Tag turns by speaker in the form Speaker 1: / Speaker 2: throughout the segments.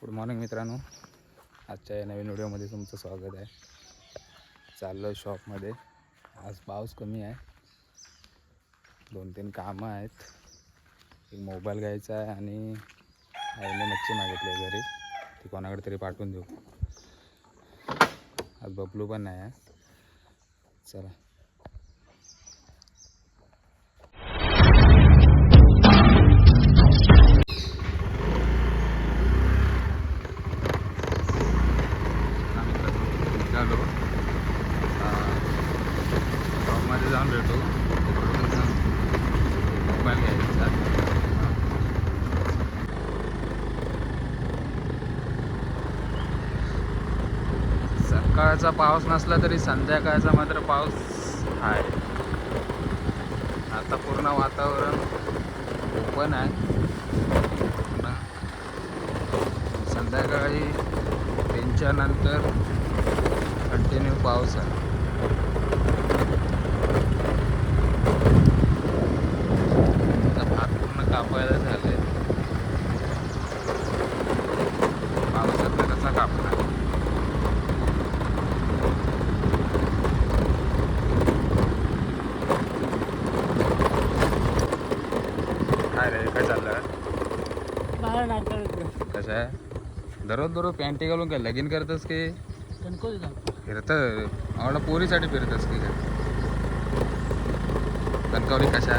Speaker 1: Good morning मित्रांनो. आजच्या या नवीन व्हिडिओमध्ये तुमचं स्वागत आहे. चाललो आहे शॉपमध्ये. आज पाऊस कमी आहे. दोन तीन कामं आहेत. एक मोबाईल घ्यायचा आहे आणि आईने मच्छी मागितली आहे घरी. ती कोणाकडे तरी पाठवून देऊ. आज बबलू पण नाही आहे. चला. सकाळचा पाऊस नसला तरी संध्याकाळचा मात्र पाऊस आहे आता पूर्ण वातावरण ओपन आहे. संध्याकाळी त्यांच्यानंतर कंटिन्यू पाऊस आहे आता भात पूर्ण कापायला झाले पावसात कसा कापणार काय रे काय चाललं
Speaker 2: बाहेर नाटक
Speaker 1: कसं आहे दररोज दररोज पॅन्टी घालून काय लगीन करतस की? फिरत आवडा पोरीसाठी फिरतस की काय? कणकवली कशा?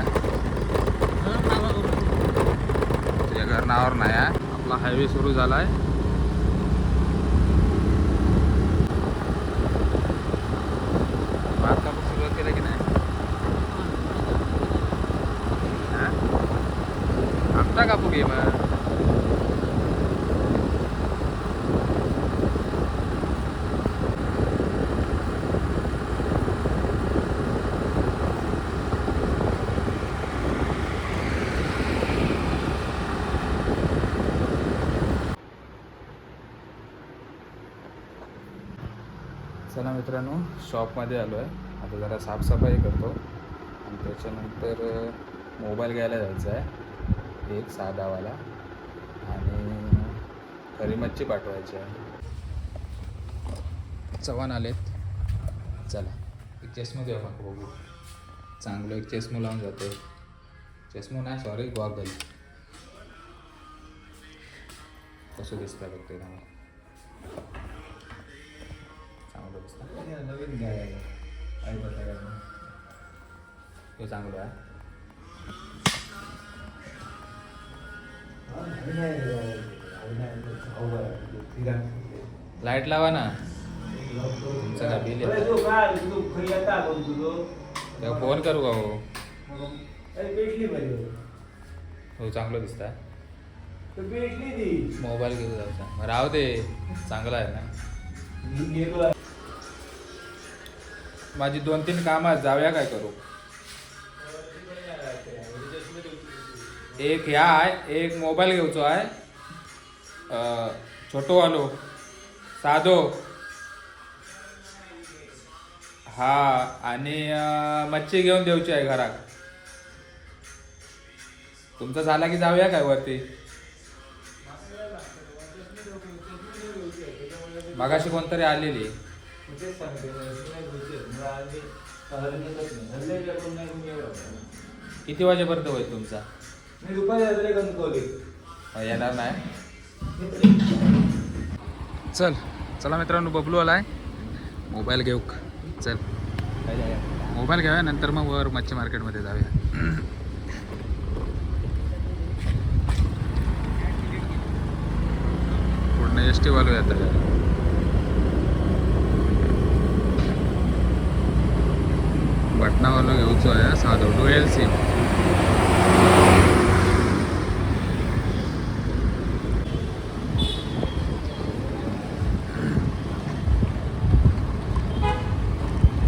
Speaker 1: तुझ्या घर नावावर नाही आहे आपला हायवे सुरू झाला आहे भात कापून सुरुवात केलं की नाही? हा? कापू घे मग? चला मित्रांनो शॉपमध्ये आलो आहे आता जरा साफसफाई करतो. आणि त्याच्यानंतर मोबाईल घ्यायला जायचं आहे. एक साधावाला. आणि खरी मच्छी पाठवायची आहे. चव्हाण आलेत. चला एक चष्मा देऊ आपण बघू. चांगलं एक चष्मा लावून जातो चष्मा नाही सॉरी गॉगल कसं दिसतं बघते ना दिसतं
Speaker 3: नवीन
Speaker 1: हे चांगलं आहे. लाइट लावा ना. तुमचं काय बिल येतं तेव्हा फोन करू का हो? हो चांगलं दिसतं. मोबाईल घेऊ जायचा राहू दे चांगला आहे ना. माझी दोन तीन कामं आहेत, जाऊया काय करू? एक ह्या आहे एक मोबाईल घेऊचो आहे. छोटोवालो छोटो साधो. हा आणि मच्छी घेऊन देऊची आहे घरात. तुमचं झाला की जाऊया काय वरती? मागाशी कोणतरी आलेली.
Speaker 3: तेच सांगते.
Speaker 1: किती वाजेपर्यंत होईल तुमचा?
Speaker 3: मी दुपारी कणकवली
Speaker 1: अं, येणार नाही. चल चला मित्रांनो बबलू आलाय. मोबाईल घेऊ. चल. मोबाईल घेऊया नंतर मग वर मच्छी मार्केटमध्ये जाऊया. पूर्ण एस टी वालो येतात पटनावालो घेऊचो आहे साधो डुएल सिम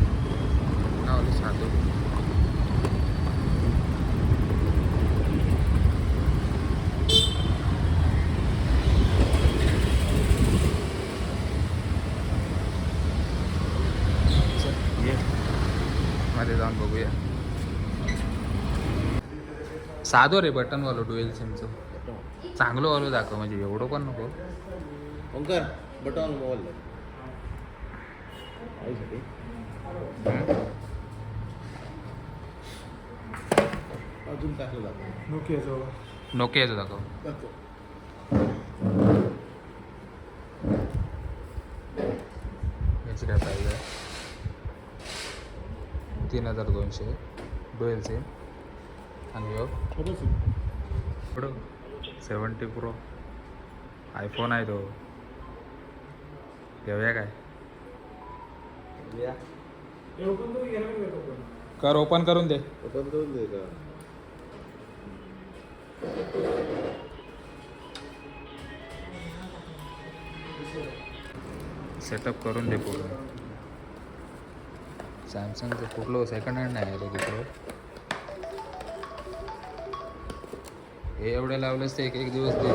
Speaker 1: पटनावालो साधो चल, ये. मध्ये जाऊन बघूया साधो रे बटनवालो डुएल सिमचं. चांगलं वालं दाखव म्हणजे एवढं पण नको.
Speaker 4: Omkar button mobile. अजून टाकलं जातं
Speaker 1: नोकियाचं दाखव. याची काय आहे? तीन हजार दोनशे. Dual SIM. आणि पुढं. Seventy pro. आयफोन आहे तो. घेऊया काय? कर ओपन करून दे.
Speaker 4: ओपन करून दे का
Speaker 1: सेटअप करून दे पूर्ण सॅमसंगचं कुठलं सेकंड हँड नाही आहे तो दुसरं हे एवढे लावलेस ते एक एक दिवस दे.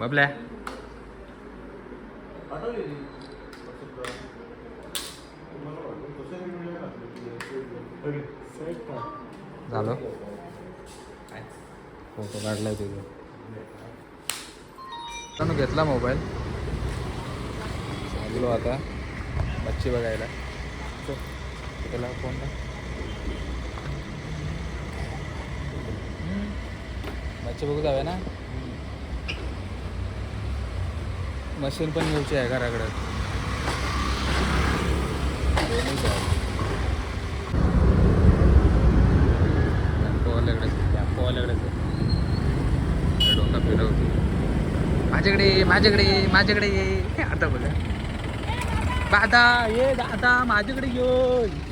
Speaker 1: बबल्या. झालं. फोटो काढलाय तुझं. त्यानं घेतला मोबाईल? चाललो आता. मच्छी बघायला. चल, त्याला फोन टाक. मच्छी बघू जाऊया ना. मशीन पण घ्यायची आहे घराकडं. दोन्हीच आहे डोका फिरवते. माझ्याकडे माझ्याकडे ये, माझ्याकडे ये. आता बोला. दादा ये दादा माझ्याकडे ये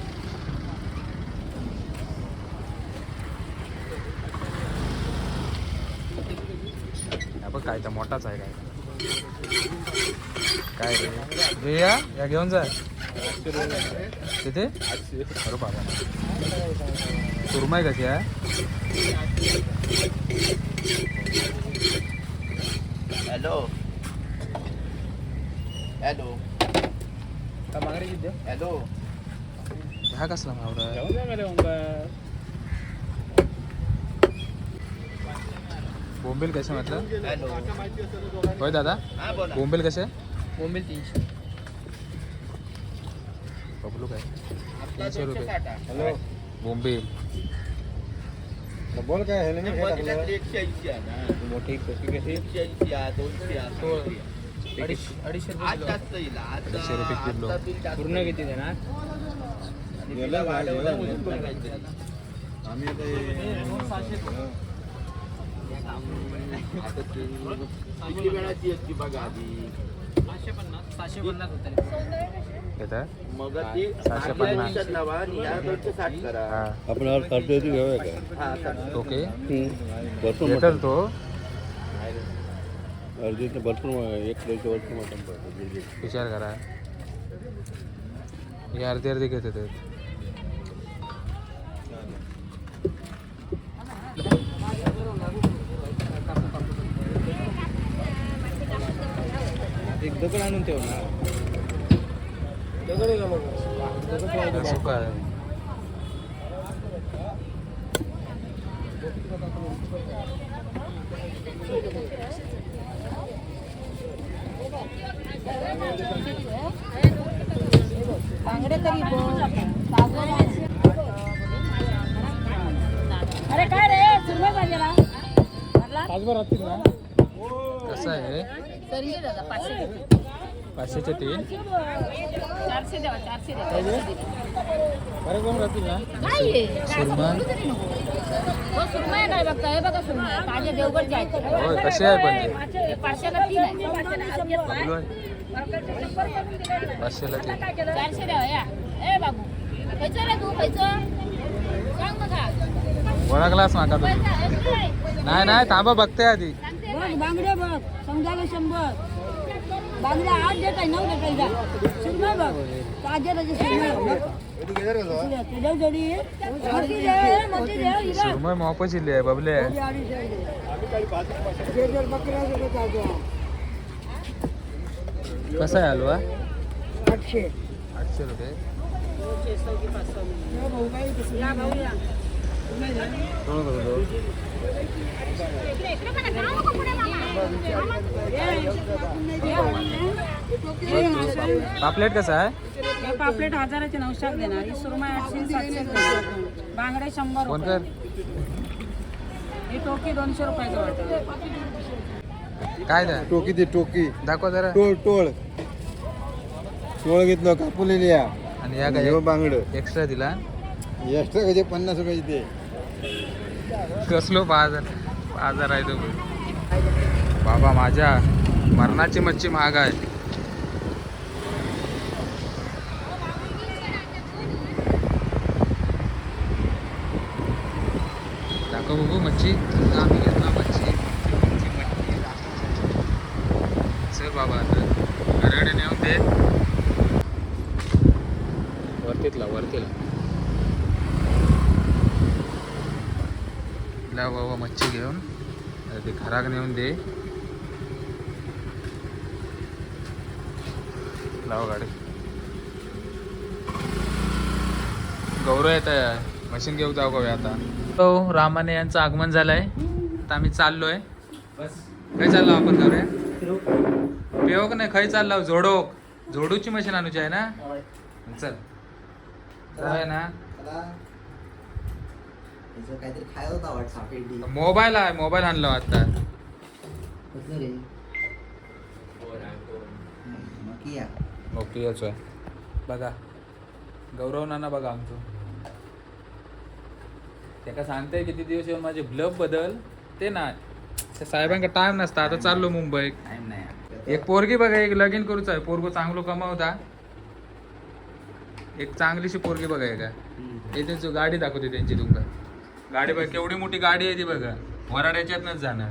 Speaker 1: बघ काय तर मोठाच आहे काय. काय रे? भैया या घेऊन जा. तिथे अरे बाबा. सुरमई कशी आहे
Speaker 4: हॅलो. हॅलो. हॅलो.
Speaker 1: हा कसला मावरा? बोंबील कसे म्हटलं?
Speaker 4: हॅलो.
Speaker 1: होय दादा?
Speaker 4: हा बोला.
Speaker 1: बोंबील कसे?
Speaker 2: बोंबील तीनशे.
Speaker 1: बबलू काय?
Speaker 4: आपला
Speaker 1: तीनशे रुपये.
Speaker 3: हॅलो.
Speaker 1: बोंबील.
Speaker 3: बोल काय मोठी कशी.
Speaker 2: अडीचशे अडीचशे रुपये किलो. पूर्ण. किती देणार?
Speaker 4: काहीतरी.
Speaker 3: आम्ही आता हे-
Speaker 4: किती वेळाची असती बघा आधी
Speaker 2: पन्नास सहाशे पन्नास
Speaker 4: मग ती
Speaker 1: सहाशे पन्नास.
Speaker 4: लावा आणि या दोनशे साठ करा
Speaker 1: हा
Speaker 3: आपण घेऊया
Speaker 4: हा साठ.
Speaker 1: ओके
Speaker 3: भरपूर
Speaker 1: येतल तो
Speaker 3: अर्धी तर भरपूर एक प्लेट भरपूर मटण पडतं
Speaker 1: विचार करा हे अर्धी अर्धी घेत येतात
Speaker 2: एक दगड आणून ठेवला दगड आहे का
Speaker 1: आहे
Speaker 5: बांगडे तरी बोल. अरे काय रे सुरमई
Speaker 2: तासभर राहतील ना.
Speaker 1: कसं आहे. पाचशेचे तीन.
Speaker 2: बरं कोण राहतील ना?
Speaker 1: सुरमई
Speaker 5: हो? हे
Speaker 1: होय कसे आहे पण ते?
Speaker 5: पाचशेला तीन चारशे द्यावा या. ए बाबू. खायचं रे तू? खायचं? सांग बघा.
Speaker 1: ओळखलाच माका तुम्ही?
Speaker 5: नाही
Speaker 1: नाही थांबा बघते आधी.
Speaker 5: बघ बांगडे बघ समजायला शंभर. बांगड्या आठ देत आहे नऊ देत आहे सुरमई बघ ताजे जोडी.
Speaker 1: मोपचिल्ली आहे बबले. कसा आहे हलवा?
Speaker 5: आठशे.
Speaker 1: आठशे रुपये.
Speaker 5: या भाऊ या
Speaker 1: पापलेट कसं आहे?
Speaker 5: हे पापलेट हजाराचे नऊशात देणार. ही सुरमई आठशे सातशे देणार. बांगडे शंभर रुपये.
Speaker 1: कर?
Speaker 5: ही टोकी दोनशे रुपयाचं वाटतं.
Speaker 1: काय द्या
Speaker 6: टोकी दे टोकी.
Speaker 1: दाखवा जरा.
Speaker 6: टोळ टोळ. टोळ घेतलं कापुलेली या?
Speaker 1: आणि या काय
Speaker 6: हे बांगड.
Speaker 1: एक्स्ट्रा दिला?
Speaker 6: एक्स्ट्रा कसे पन्नास रुपयाचे ते
Speaker 1: कसलो बाजार बाजार आहे तो बाबा माझ्या मरणाची मच्छी महाग आहे. दाखव बघू मच्छी. आम्ही घेतला मच्छी मच्छी, मच्छी, दाखव. चल बाबा आता घराकडे नेऊन दे वरतीतला वरतीला ला बाबा मच्छी घेऊन आता ते घराक नेऊन दे. लाव गाडी. गौरव येत आहे मशीन घेऊ जाऊ का आता? हो रामाने यांचं आगमन झालंय. आता आम्ही चाललोय. काय चाललो आपण गौऱ्या पेवक नाही खय चाललो? झोडोक. झोडूची मशीन आणूची आहे ना? चल. आहे ना
Speaker 7: काहीतरी खायला होता वाट सापेडी
Speaker 1: मोबाईल आहे मोबाईल आणलो आता
Speaker 7: कसलं रे? नक्की या
Speaker 1: ओके याच आहे. बघा. गौरव नाना बघा आमचं. त्याका सांगते किती दिवस येऊन माझे ब्लब बदल? ते नाही त्या साहेबांका टाइम नसता. आता चाललो मुंबई.
Speaker 7: टाइम नाही
Speaker 1: एक पोरगी बघा एक लगीन करूच आहे. पोरगो चांगलो कमावता. एक चांगलीशी पोरगी बघा का त्यांची गाडी दाखवते त्यांची तुमका. गाडी बघ केवढी मोठी गाडी आहे ती बघा. वराड्याच्यातनच जाणार.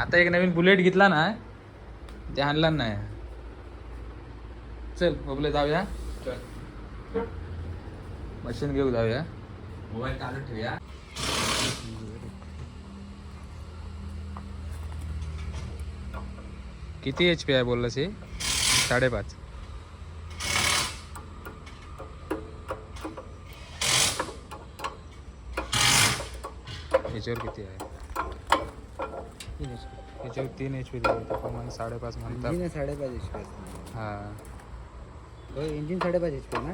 Speaker 1: आता एक नवीन बुलेट घेतला ना ते आणला नाही. चल बबले जाऊया. मशीन घेऊ जाऊया. मोबाईल चालू ठेवूया. किती एच पी आहे बोललास हे? साडेपाच. याच्यावर किती आहे? याच्यावर तीन एच पी दिले त्याप्रमाणे साडेपाच म्हणतात.
Speaker 7: इंजिन साडेपाच एच पी
Speaker 1: हा.
Speaker 7: हो इंजिन साडेपाच एच पी ना?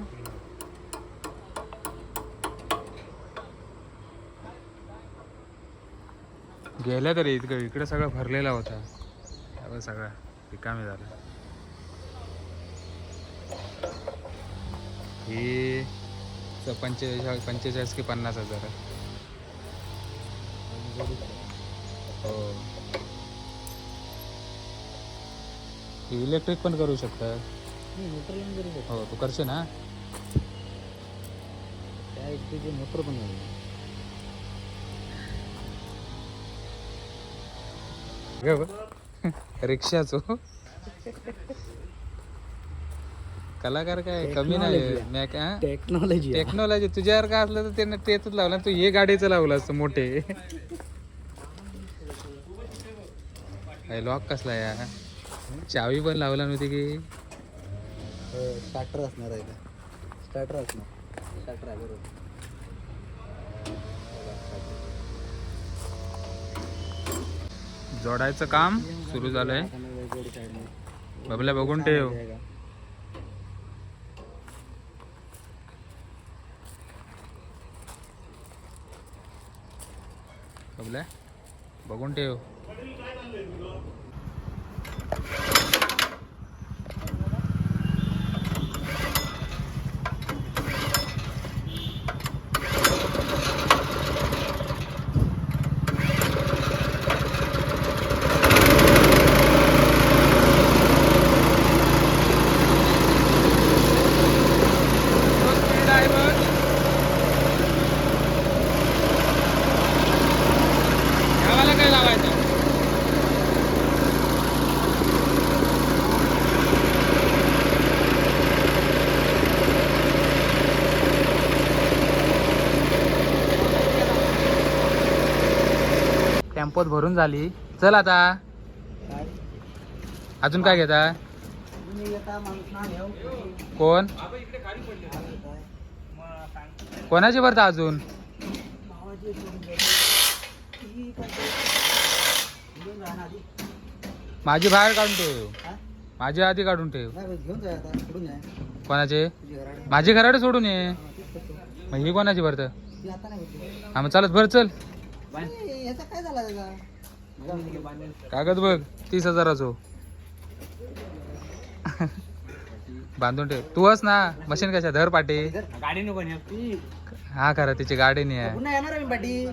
Speaker 1: गेल्या तरी इतकं इकडे सगळं भरलेला होता. त्यावर सगळं रिकामी झालं. ही पंचेचाळीस पंचेचाळीस की पन्नास हजार आहे. हो इलेक्ट्रिक पण करू शकता.
Speaker 7: मोटर लावून करू शकतो.
Speaker 1: हो तू करशील ना?
Speaker 7: त्या पीचे मोटर पण
Speaker 1: रिक्षाचो. कलाकार काय? कमी नाही
Speaker 7: Technology.
Speaker 1: मी काय
Speaker 7: टेक्नॉलॉजी
Speaker 1: टेक्नॉलॉजी तुझ्यावर काय असलं तर त्यानं तेच लावलं? तू हे गाडीचं लावलं असतं मोठे. लॉक कसला या चावी पण लावला नव्हती की?
Speaker 7: स्टार्टर असणार आहे का? स्टार्टर असणार. स्टार्टर आहे बरोबर.
Speaker 1: जोडायचं काम सुरू झालंय. बबल्या बघून ठेव. आपल्या. बघून ठेव. टेम्पोत भरून झाली. चल आता. अजून काय घेता? कोण? कोणाची भरता अजून? माझी बाहेर काढून ठेव. माझी आधी काढून ठेव. कोणाचे? माझी घराडे सोडून ये. मग ही कोणाची भरतं? हा मग चालत भर चल.
Speaker 7: याचा काय झाला त्याचा
Speaker 1: कागद बघ तीस हजाराचो. बांधून ठेव. तू हस ना. मशीन कशा? धर पाटे.
Speaker 2: गाडी नको.
Speaker 1: हा खरं तिची गाडी नाही आहे.
Speaker 7: पुन्हा येणार मी पाटी.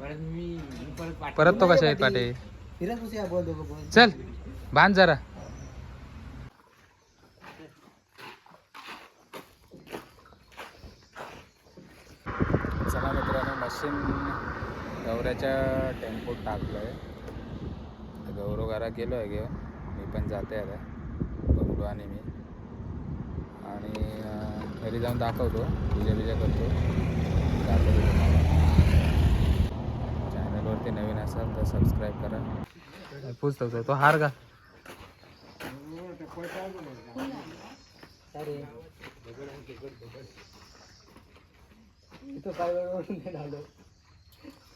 Speaker 2: परत मी मी परत पाठ
Speaker 1: परत तो कशा आहेत पाटे?
Speaker 7: फिरत बसूया बोल दोघं बोल.
Speaker 1: चल बांध जरा. चला मित्रांनो मशीन गौऱ्याच्या टेम्पोत टाकलं आहे गौरव घरा गेलो आहे घेऊन मी पण जाते आता. बबलू आणि मी. आणि घरी जाऊन दाखवतो. पूजा बिजा करतो. दाखवतो तुम्हाला. चॅनलवरती नवीन असाल तर सबस्क्राईब करा. पुस्तक तो. हार का
Speaker 7: इथं काय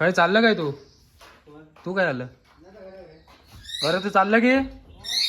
Speaker 1: काय चाललं काय तू? तू काय झालं? बरं तू चाललं की?